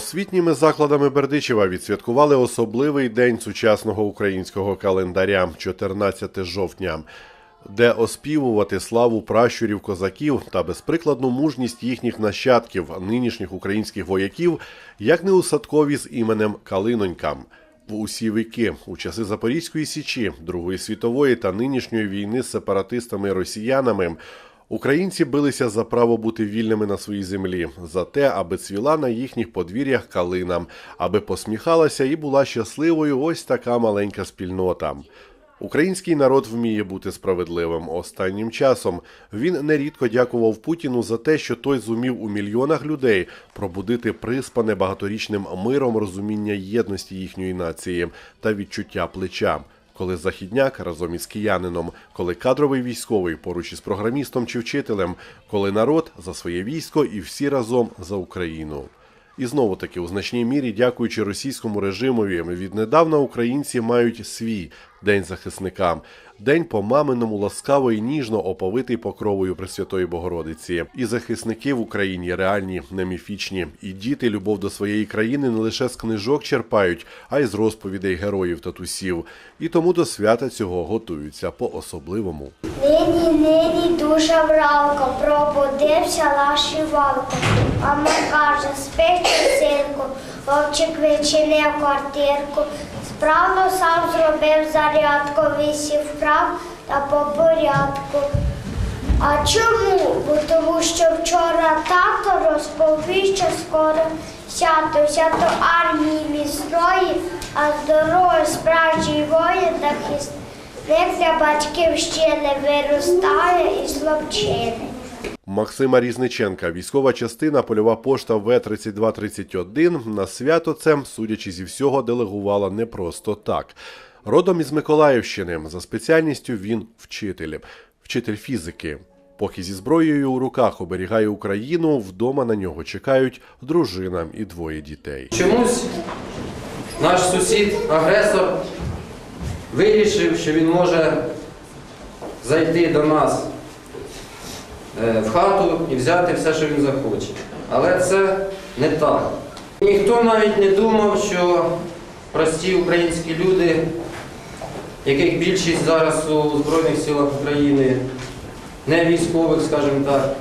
Освітніми закладами Бердичева відсвяткували особливий день сучасного українського календаря 14 жовтня, де оспівувати славу пращурів козаків та безприкладну мужність їхніх нащадків, нинішніх українських вояків, як не усадкові з іменем Калинонька. В усі віки, у часи Запорізької січі, Другої світової та нинішньої війни з сепаратистами і росіянами, українці билися за право бути вільними на своїй землі, за те, аби цвіла на їхніх подвір'ях калина, аби посміхалася і була щасливою ось така маленька спільнота. Український народ вміє бути справедливим. Останнім часом він нерідко дякував Путіну за те, що той зумів у мільйонах людей пробудити приспане багаторічним миром розуміння єдності їхньої нації та відчуття плеча. Коли західняк разом із киянином, коли кадровий військовий поруч із програмістом чи вчителем, коли народ за своє військо і всі разом за Україну. І знову таки, у значній мірі, дякуючи російському режимові, віднедавна українці мають свій день захисникам, день по маминому ласкаво і ніжно оповитий покровою Пресвятої Богородиці. І захисники в Україні реальні, не міфічні. І діти любов до своєї країни не лише з книжок черпають, а й з розповідей героїв татусів. І тому до свята цього готуються по особливому. Нині, нині душа вравка, пробудився лашивалка. Мама каже, спить синку, вовчик вичинив квартирку. Справно сам зробив зарядку, вісів вправ та по порядку. А чому? Бо тому що вчора тато розповів, що скоро свято, свято армії міцної, а здоровий справжній воїн та хисник для батьківщини виростає із хлопчини. Максима Різниченка, військова частина, польова пошта В-3231 на свято це, судячи зі всього, делегувала не просто так. Родом із Миколаївщини, за спеціальністю він вчитель, вчитель фізики. Поки зі зброєю у руках оберігає Україну, вдома на нього чекають дружина і двоє дітей. Чомусь наш сусід, агресор, вирішив, що він може зайти до нас е, в хату і взяти все, що він захоче. Але це не так. Ніхто навіть не думав, що прості українські люди, яких більшість зараз у Збройних силах України, не військових, скажімо так,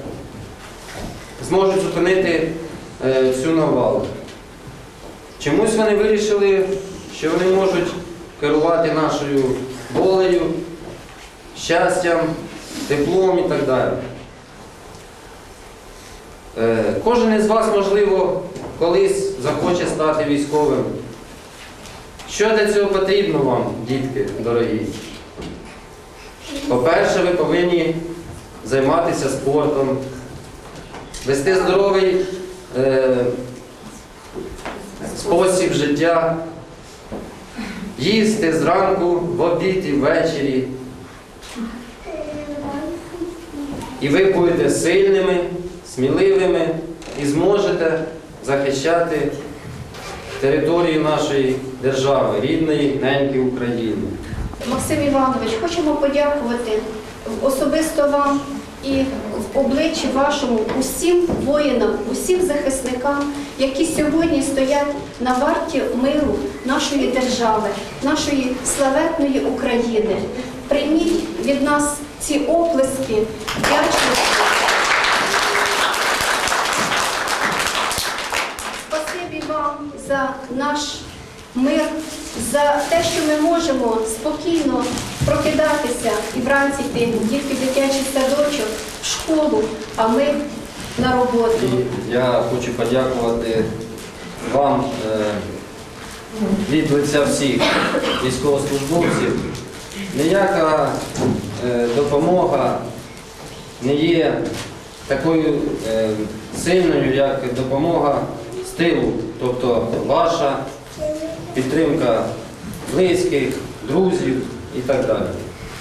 зможуть зупинити е, цю навалу. Чомусь вони вирішили, що вони можуть керувати нашою волею, щастям, теплом і так далі. Е, Кожен із вас, можливо, колись захоче стати військовим. Що для цього потрібно вам, дітки дорогі? По-перше, ви повинні займатися спортом, вести здоровий е, спосіб життя, їсти зранку, в обід і ввечері. І ви будете сильними, сміливими і зможете захищати територію нашої держави, рідної неньки України. Максим Іванович, хочемо подякувати особисто вам і в обличчі вашому усім воїнам, усім захисникам, які сьогодні стоять на варті миру нашої держави, нашої славетної України. Прийміть від нас ці оплески вдячності. Спасибі вам за наш мир, за те, що ми можемо спокійно прокидатися і вранці йти дітки в дитячий садочок, в школу, а ми на роботу. І я хочу подякувати вам е, від лиця всіх військовослужбовців. Ніяка е, допомога не є такою е, сильною, як допомога з тилу, тобто ваша підтримка близьких, друзів і так далі.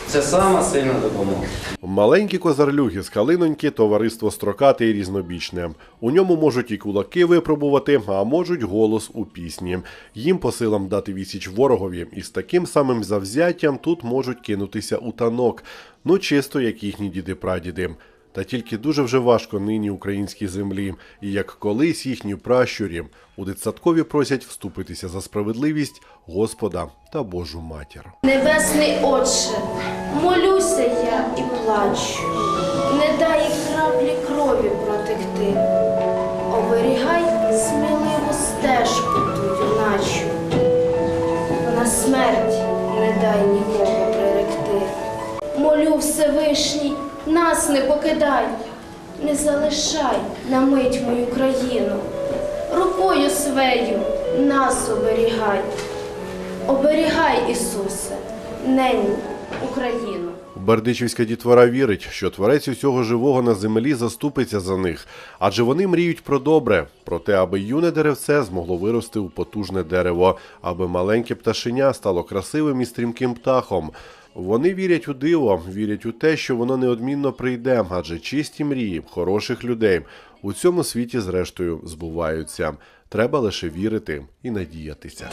Це сама сильна допомога. Маленькі козарлюги з Калиноньки товариство строкате і різнобічне. У ньому можуть і кулаки випробувати, а можуть голос у пісні. Їм по силам дати вісіч ворогові, і з таким самим завзяттям тут можуть кинутися у танок. Ну чисто як їхні діди-прадіди. Та тільки дуже вже важко нині українській землі, і як колись їхні пращурі у дитсадкові просять вступитися за справедливість Господа та Божу матір. Небесний Отче, молюся я і плачу, не дай краплі крові протекти. Оберігай сміливу стежку ту юначу, на смерть не дай нікого приректи. Молю Всевишній, нас не покидай, не залишай на мить мою країну, рукою свею нас оберігай. Оберігай, Ісусе, нині Україну. Бердичівська дітвора вірить, що творець усього живого на землі заступиться за них, адже вони мріють про добре, про те, аби юне деревце змогло вирости у потужне дерево, аби маленьке пташеня стало красивим і стрімким птахом. Вони вірять у диво, вірять у те, що воно неодмінно прийде, адже чисті мрії хороших людей у цьому світі, зрештою, збуваються. Треба лише вірити і надіятися.